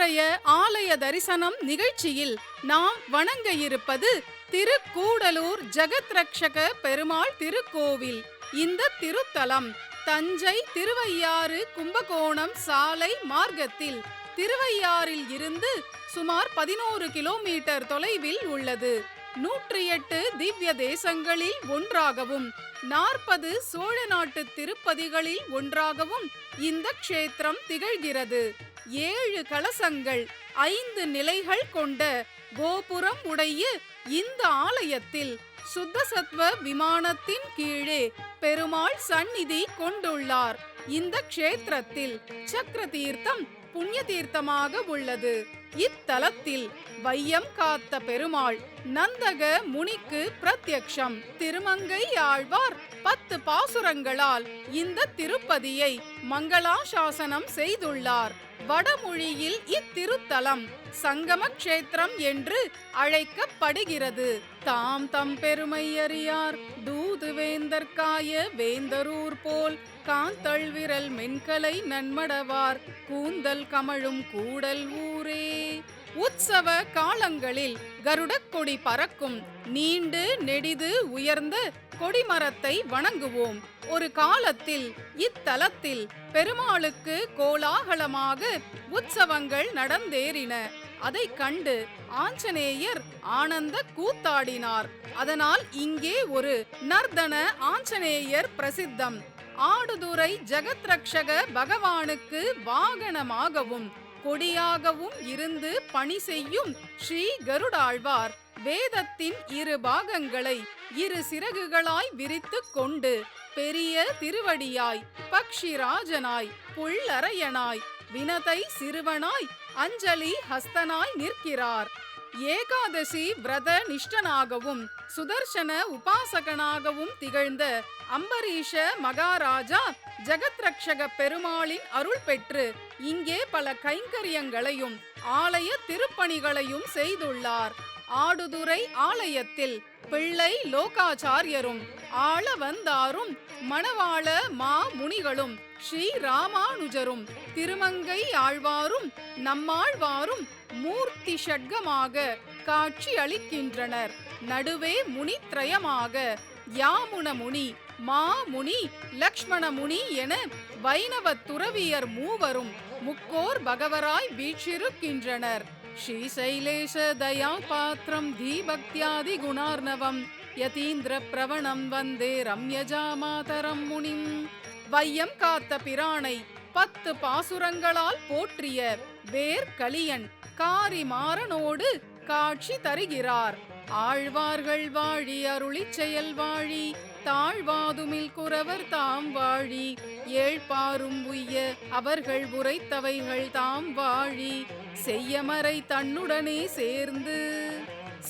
இன்றைய ஆலய தரிசனம் நிகழ்ச்சியில் நாம் வணங்க இருப்பது திருக்கூடலூர் ஜகத்ரக்ஷக பெருமாள் திருக்கோவில். இந்த திருத்தலம் தஞ்சை திருவையாறு கும்பகோணம் சாலை மார்க்கத்தில் திருவையாறில் இருந்து சுமார் பதினோரு கிலோமீட்டர் தொலைவில் உள்ளது. நூற்றி எட்டு திவ்ய தேசங்களில் ஒன்றாகவும் நாற்பது சோழ நாட்டு திருப்பதிகளில் ஒன்றாகவும் இந்த க்ஷேத்திரம் திகழ்கிறது. ஏழு கலசங்கள் ஐந்து நிலைகள் கொண்ட கோபுரம் உடைய இந்த ஆலயத்தில் சுத்தசத்வ விமானத்தின் கீழே பெருமாள் சந்நிதி கொண்டுள்ளார். இந்த க்ஷேத்திரத்தில் சக்கர தீர்த்தம் புண்ணிய தீர்த்தமாக உள்ளது. இத்தலத்தில் வையம் காத்த பெருமாள் நந்தக முனிக்கு பிரத்யக்ஷம். திருமங்கை ஆழ்வார் பத்து பாசுரங்களால் இந்த திருப்பதியை மங்களாசாசனம் செய்துள்ளார். வடமொழியில் இத்திருத்தலம் சங்கம கஷேத்திரம் என்று அழைக்கப்படுகிறது. தாம் தம் பெருமை அறியார். தூது வேந்தற்காய வேந்தரூர் போல் காந்தள் விரல் மென்கலை நன்மடவார். கூந்தல் கமழும் கூடல் ஊரே. உற்சவ காலங்களில் கருடக் கொடி பறக்கும் நீண்டு நெடிது உயர்ந்த கொடிமரத்தை வணங்குவோம். ஒரு காலத்தில் இத்தலத்தில் பெருமாளுக்கு கோலாகலமாக உற்சவங்கள் நடந்தேறின. அதை கண்டு ஆஞ்சநேயர் ஆனந்த கூத்தாடினார். அதனால் இங்கே ஒரு நர்தன ஆஞ்சநேயர் பிரசித்தம். ஆடுதுறை ஜெகத்ரக்ஷக பகவானுக்கு வாகனமாகவும் கொடியாகவும் இருந்து பணி செய்யும் ஸ்ரீ கருடாழ்வார். வேதத்தின் இரு பாகங்களை இரு சிறகுகளாய் விரித்துக் கொண்டு பெரிய திருவடியாய் பக்ஷிராஜனாய் புள்ளரையனாய் வினதை சிறுவனாய் அஞ்சலி ஹஸ்தனாய் நிற்கிறார். ஏகாதசி விரத நிஷ்டனாகவும் சுதர்சன உபாசகனாகவும் திகழ்ந்த அம்பரீஷ மகாராஜா ஜெகத்ரக்ஷக பெருமாளின் அருள் பெற்று இங்கே பல கைங்கரியங்களையும் ஆலய திருப்பணிகளையும் செய்துள்ளார். ஆடுதுறை ஆலயத்தில் பிள்ளை லோகாச்சாரியரும் ஆள வந்தாரும் மணவாள மா முனிகளும் ஸ்ரீ ராமானுஜரும் திருமங்கை ஆழ்வாரும் நம்மாழ்வாரும் மூர்த்தி ஷட்கமாக காட்சி அளிக்கின்றனர். நடுவே முனித்ரயமாக யாமுன முனி மாமுனி லக்ஷ்மண முனி என வைணவ துறவியர் மூவரும் முக்கோர் பகவராய் வீற்றிருக்கின்றனர். ஸ்ரீசைலேஷ தயா பாத்திரம் தீபக்தியாதி குணார்ணவம் யதீந்திர பிரவணம் வந்தே ரம்யஜா மாதரம் முனிம். வையம் காத்த பிரானை பத்து பாசுரங்களால் போற்றிய வேர் கலியன் காரி மாறனோடு காட்சி தருகிறார். ஆழ்வார்கள் வாழி அருளி செயல் வாழி தாழ்வாதுமில் குறவர் தாம் வாழி ஏழ்பாரும் உய்ய அவர்கள் உரைத்தவைகள் தாம் வாழி செய்யமறை தன்னுடனே சேர்ந்து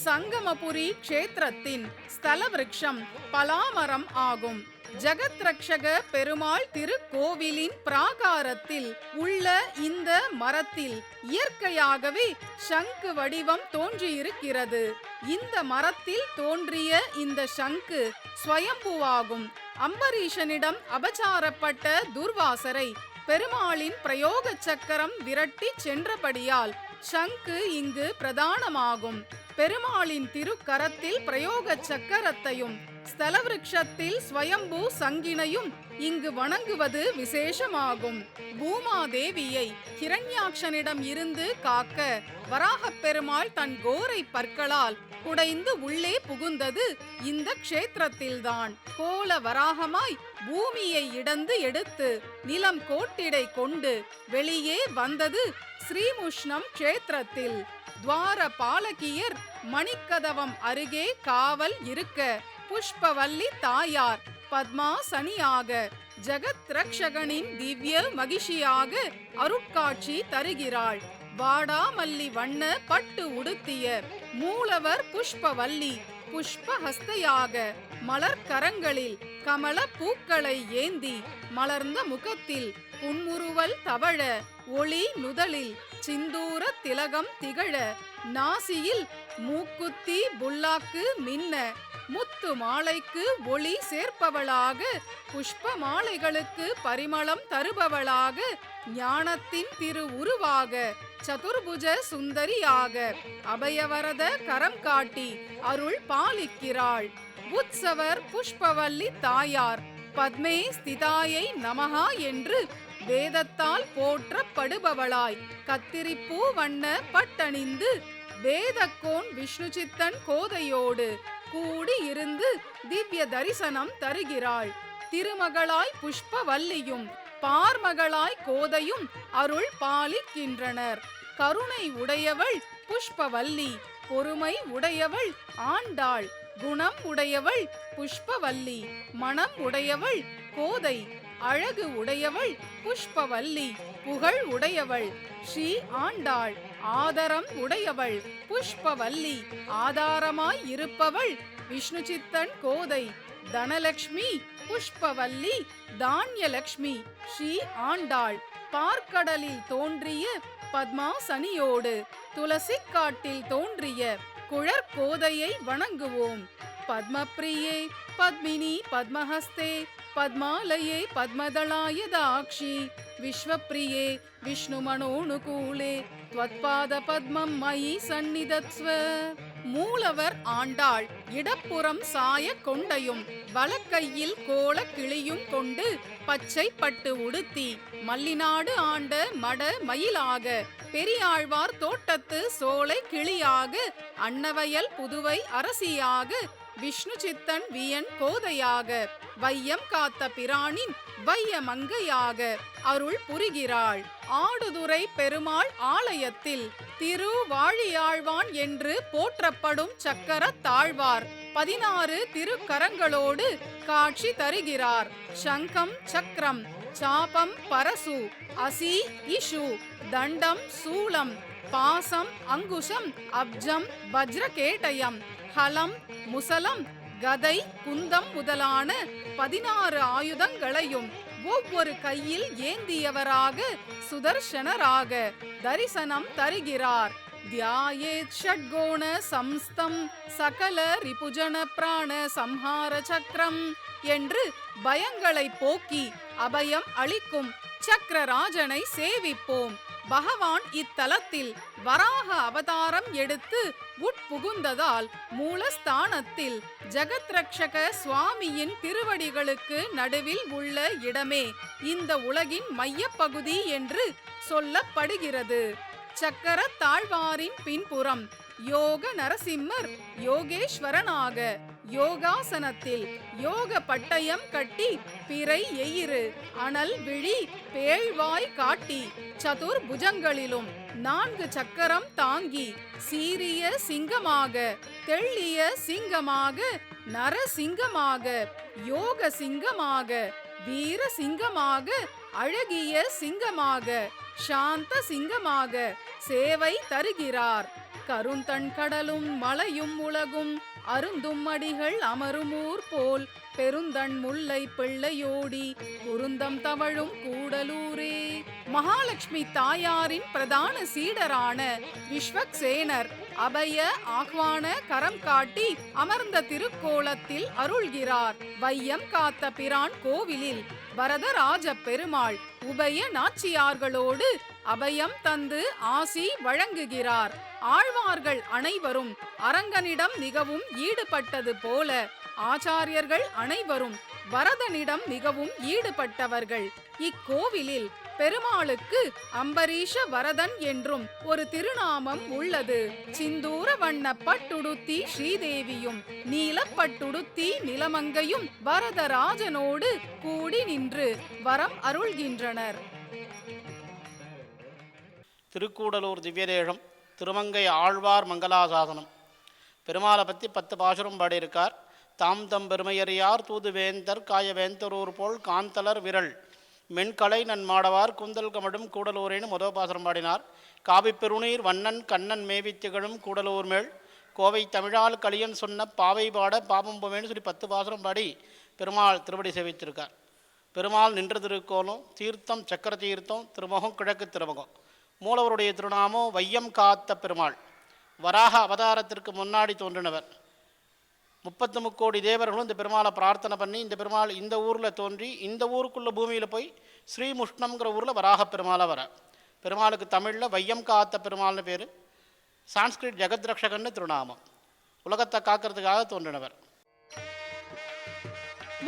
சங்கமபுரி க்ஷேத்திரத்தின் ஸ்தல விருட்சம் பலாமரம் ஆகும். ஜெகத் ரக்ஷக பெருமாள் திருக்கோவிலின் பிராகாரத்தில் உள்ள இந்த மரத்தில் இயற்கையாகவே சங்கு வடிவம் தோன்றியிருக்கிறது. இந்த மரத்தில் தோன்றிய இந்த சங்கு ஸ்வயம்புவாகும். அம்பரீஷனிடம் அபச்சாரப்பட்ட துர்வாசரை பெருமாளின் பிரயோக சக்கரம் விரட்டி சென்றபடியால் சங்கு இங்கு பிரதானமாகும். பெருமாளின் திருக்கரத்தில் பிரயோக சக்கரத்தையும் ஸ்தலவிருக்ஷத்தில் ஸ்வயம்பூ சங்கினையும் இங்கு வணங்குவது விசேஷமாகும். பூமாதேவியை ஹிரண்யாக்ஷனிடம் இருந்து காக்க வராகப் பெருமாள் தன் கோரை பற்களால் குடைந்து உள்ளே புகுந்தது இந்த க்ஷேத்திரத்தில்தான். கோல வராகமாய் பூமியை இடந்து எடுத்து நிலம் கோட்டிடை கொண்டு வெளியே வந்தது ஸ்ரீமுஷ்ணம் க்ஷேத்திரத்தில். துவார பாலகியர் மணிக்கதவம் அருகே காவல் இருக்க புஷ்பவல்லி தாயார் பத்மாசனியாக ஜெகத் ரக்ஷகனின் திவ்ய மகிஷியாக அருட்காட்சி தருகிறாள். வாடாமல்லி வண்ண பட்டு உடுத்திய மூலவர் புஷ்பவல்லி புஷ்பஹஸ்தையாக மலர் கரங்களில் கமல பூக்களை ஏந்தி மலர்ந்த முகத்தில் புன்முறுவல் தவழ ஒளி நுதலில் சிந்தூர திலகம் திகழ நாசியில் மூக்குத்தி புல்லாக்கு மின்ன முத்து மாலைக்கு ஒளி சேர்ப்பவளாக புஷ்ப மாலைகளுக்கு பரிமளம் தருபவளாக ஞானத்தின் திரு உருவாக சதுர்புஜ சுந்தரியாக அபயவரத கரம் காட்டி அருள் பாலிக்கிறாள். உற்சவர் புஷ்பவல்லி தாயார் பத்மே ஸ்திதாயை நமகா என்று வேதத்தால் போற்றப்படுபவளாய். கத்திரிப்பூ வண்ண பட்டணிந்து வேதக்கோன் விஷ்ணு சித்தன் கோதையோடு கூடி இருந்து திவ்ய தரிசனம் தருகிறாள். திருமகளாய் புஷ்பவல்லியும் பார்மகளாய் கோதையும் அருள் பாலிக்கின்றனர். கருணை உடையவள் புஷ்பவல்லி பொறுமை உடையவள் ஆண்டாள் குணம் உடையவள் புஷ்பவல்லி மனம் உடையவள் கோதை அழகு உடையவள் புஷ்பவல்லி புகழ் உடையவள் ஸ்ரீ ஆண்டாள் ஆதரம் உடையவள் புஷ்பவல்லி ஆதாரமாய் இருப்பவள் விஷ்ணு சித்தன் கோதை. தனலக்ஷ்மி புஷ்பவல்லி தானியலக்ஷ்மி ஸ்ரீ ஆண்டாள் பார்க்கடலில் தோன்றிய பத்மாசனியோடு துளசி காட்டில் தோன்றிய குழற்கோதையை வணங்குவோம் பத்மப்ரியே பத்மினி பத்மஹஸ்தே பத்மாலயே பத்மதளாய தாக்ஷி விஸ்வப்ரியே விஷ்ணுமனோனுகூலே त्वत्पाद பத்மம் மயி சந்நிதத்ஸ்வ மூலவர் ஆண்டாள் இடப்புறம் சாய கொண்டையும் வலக்கையில் கோல கிளியும் கொண்டு பச்சை பட்டு உடுத்தி மல்லிநாடு ஆண்ட மட மயிலாக பெரியாழ்வார் தோட்டத்து சோலை கிளியாக அன்னவயல் புதுவை அரசியாக விஷ்ணு சித்தன் வியன் கோதையாக வையம் காத்த பிராணின் வைய மங்கையாக அருள் புரிகிறாள். ஆடுதுறை பெருமாள் ஆலயத்தில் திருவாழியாழ்வான் என்று போற்றப்படும் சக்கர தாழ்வார் பதினாறு திருக்கரங்களோடு காட்சி தருகிறார். சங்கம் சக்கரம் சாபம் பரசு அசி இஷு தண்டம் சூலம் பாசம் அங்குஷம் அப்ஜம் வஜ்ரகேட்டயம் ஹலம் முசலம் கதை குந்தம் முதலான பதினாறு ஆயுதங்களையும் ஒவ்வொரு கையில் ஏந்தியவராக சுதர்ஷனராக தரிசனம் தருகிறார். தியாயேத் ஷட்கோண சம்ஸ்தம் சகல ரிபுஜன பிராண சம்ஹார சக்கரம் என்று பயங்களை போக்கி அபயம் அளிக்கும் சக்கரராஜனை சேவிப்போம். பகவான் இத்தலத்தில் வராக அவதாரம் எடுத்து உட்புகுந்ததால் மூலஸ்தானத்தில் ஜெகத்ரக்ஷக சுவாமியின் திருவடிகளுக்கு நடுவில் உள்ள இடமே இந்த உலகின் மையப்பகுதி என்று சொல்லப்படுகிறது. சக்கர தாழ்வாரின் பின்புறம். யோக நரசிம்மர் யோகேஸ்வரனாக. யோகாசனத்தில் யோக பட்டயம் கட்டி பிறை எயிறு அனல் விழி பேழ்வாய் காட்டி சதுர் புஜங்களிலும் நான்கு சக்கரம் தாங்கி சீரிய சிங்கமாக தெள்ளிய சிங்கமாக நரசிங்கமாக யோக சிங்கமாக வீர சிங்கமாக அழகிய சிங்கமாக சாந்த சிங்கமாக சேவை தருகிறார். கருந்தண் கடலும் மலையும் உலகும் அருந்தும் அடிகள் அமருமூர் போல் பெருந்தண் முல்லை பிள்ளையோடி குருந்தம் தவழும் கூடலூரே. மகாலட்சுமி தாயாரின் பிரதான சீடரான விஸ்வக்சேனர் அபய ஆஹ்வான கரம் காட்டி அமர்ந்த திருக்கோலத்தில் அருள்கிறார். வையம் காத்த பிரான் கோவிலில் வரதராஜ பெருமாள் உபய நாச்சியார்களோடு அபயம் தந்து ஆசி வழங்குகிறார். ஆழ்வார்கள் அனைவரும் அரங்கனிடம் மிகவும் ஈடுபட்டது போல ஆச்சாரியர்கள் அனைவரும் வரதனிடம் மிகவும் ஈடுபட்டவர்கள். இக்கோவிலில் பெருமாளுக்கு அம்பரீஷ வரதன் என்றும் ஒரு திருநாமம் உள்ளது. சிந்தூர வண்ண பட்டுடுத்தி ஸ்ரீதேவியும் நீலப்பட்டுடுத்தி நிலமங்கையும் வரதராஜனோடு கூடி நின்று வரம் அருள்கின்றனர். திருக்கூடலூர் திவ்யதேகம் திருமங்கை ஆழ்வார் மங்களாசாசனம். பெருமாளை பற்றி பத்து பாசுரம் பாடியிருக்கார். தாம் தம் பெருமையறியார் தூதுவேந்தர் காயவேந்தரூர் போல் காந்தலர் விரல். மென்கலை நன்மாடவார் கூந்தல் கமடும் கூடலூரேனும் முதோபாசரம் பாடினார். காவிப்பெருநீர் வண்ணன் கண்ணன் மேவி திகழும் கூடலூர் மேல். கோவை தமிழால் கலியன் சொன்ன பாவை பாட பாபம் போவேன்னு சொல்லி பத்து பாசரம் பாடி பெருமாள் திருவடி சேவித்திருக்கார். பெருமாள் நின்ற திருக்கோலம் தீர்த்தம் சக்கர தீர்த்தம் திருமுகம் கிழக்கு திருமுகம். மூலவருடைய திருநாமம் வையம் காத்த பெருமாள். வராக அவதாரத்திற்கு முன்னாடி தோன்றினவர். முப்பத்து முக்கோடி தேவர்களும் இந்த பெருமாளை பிரார்த்தனை பண்ணி இந்த பெருமாள் இந்த ஊரில் தோன்றி இந்த ஊருக்குள்ள பூமியில் போய் ஸ்ரீமுஷ்ணம்ங்கிற ஊரில் வராக பெருமாளை வர. பெருமாளுக்கு தமிழில் வையம் காத்த பெருமாள்னு பேர். சான்ஸ்கிரிட் ஜெகத்ரக்ஷகன்னு திருநாமம். உலகத்தை காக்கிறதுக்காக தோன்றினவர்.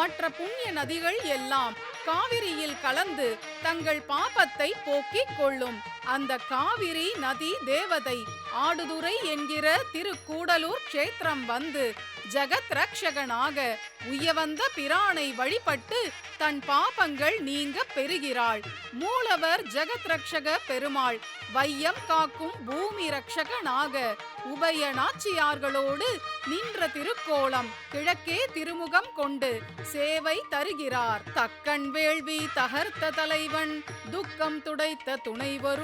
மற்ற புண்ணிய நதிகள் எல்லாம் காவிரியில் கலந்து தங்கள் பாபத்தை போக்கிக் கொள்ளும். அந்த காவிரி நதி தேவதை. ஆடுதுறை என்கிற திருக்கூடலூர் க்ஷேத்திரம் வந்து ஜகத் ரக்ஷகனாக உயவந்த பிரானை வழிபட்டு தன் பாபங்கள் நீங்க பெறுகிறாள். மூலவர் ஜகத் ரக்ஷக பெருமாள் வையம் காக்கும் பூமி ரக்ஷகனாக உபய நாச்சியார்களோடு நின்ற திருக்கோலம் கிழக்கே திருமுகம் கொண்டு சேவை தருகிறார். தக்கன் வேள்வி தகர்த்த தலைவன் துக்கம் துடைத்த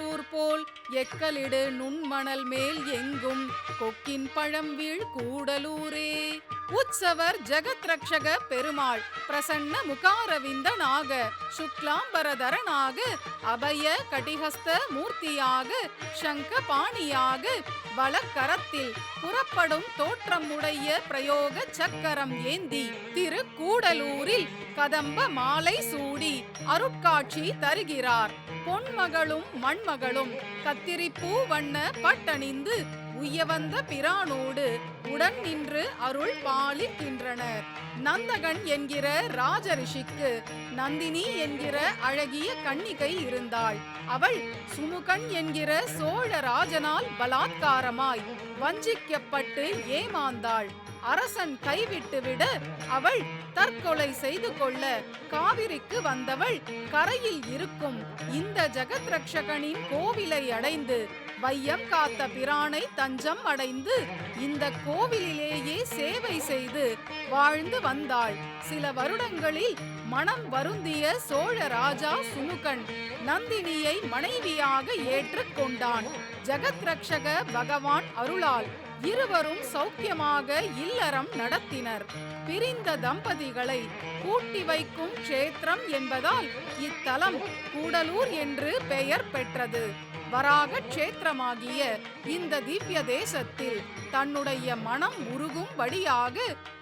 துணைவரூர் போல் எக்கலிடு நுண்மணல் மேல் எங்கும். கொக்கின் பழம் வீழ் கூடலூரே. உற்சவர் ஜெகத் ரக்ஷக பெருமாள் பிரசன்ன முகாரவிந்தனாக. சுக்லாம்பரதரனாக அபய கடிஹஸ்த மூர்த்தியாக சங்க பாணியாக. வலக்கரத்தில் புறப்படும் தோற்றமுடைய பிரயோக சக்கரம் ஏந்தி திருக்கூடலூரில் கதம்ப மாலை சூடி அருட்காட்சி தருகிறார். பொன்மகளும் மண்மகளும் கத்திரிப்பூ வண்ண பட்டணிந்து உய்யவந்த பிரானோடு உடன் நின்று அருள் பாலிக்கின்றனர். நந்தகன் என்கிற ராஜரிஷிக்கு நந்தினி என்கிற அழகிய கன்னிகை இருந்தாள். அவள் சுமுகன் என்கிற சோழ ராஜனால் பலாத்காரமாய் வஞ்சிக்கப்பட்டு ஏமாந்தாள். அரசன் கைவிட்டுவிட அவள் தற்கொலை செய்து கொள்ள காவிரிக்கு வந்தவள் கரையில் இருக்கும் இந்த ஜெகத் ரக்ஷகனின் கோவிலை அடைந்து வையம் காத்த பிரானை தஞ்சம் அடைந்து இந்த கோவிலிலேயே சேவை செய்து வாழ்ந்து வந்தாள். சில வருடங்களில் மனம் வருந்திய சோழ ராஜா சுமுகன் நந்தினியை மனைவியாக ஏற்றுக்கொண்டான் ஜெகத் ரக்ஷக பகவான் அருளால் இருவரும் சௌக்கியமாக இல்லறம் நடத்தினர். பிரிந்த தம்பதிகளை கூட்டி வைக்கும் க்ஷேத்திரம் என்பதால் இத்தலம் கூடலூர் என்று பெயர் பெற்றது. வராக கஷேத்திரமாகிய இந்த திவ்ய தேசத்தில் தன்னுடைய மனம் உருகும்படியாக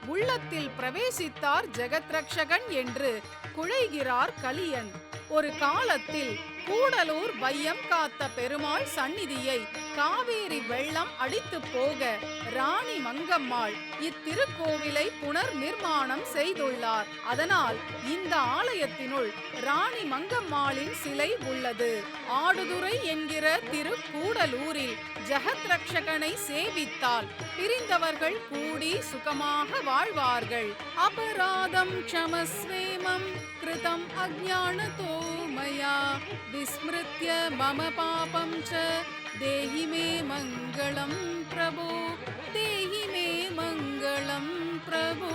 உள்ளத்தில் பிரவேசித்தார் ஜெகத்ரக்ஷகன் என்று குழைகிறார் கலியன். ஒரு காலத்தில் கூடலூர் வையம் காத்த பெருமாள் சந்நிதியை காவேரி வெள்ளம் அடித்து போக ராணி மங்கம்மாள் இத்திருக்கோவிலை புனர் நிர்மாணம் செய்துள்ளார். அதனால் இந்த ஆலயத்தினுள் ராணி மங்கம்மாளின் சிலை உள்ளது. ஆடுதுறை என்கிற திருக்கூடலூரில் ஜெகத் ரக்ஷகனை சேவித்தால் பிரிந்தவர்கள் கூடி சுகமாக வாழ்வார்கள். அபராதம் க்ஷமஸ்வேமம் கிருதம் அஜானதோ மயா விஸ்மிருத்ய மம பாபம் ச தேஹி மே மங்களம் பிரபோ தேஹி மே மங்களம் பிரபோ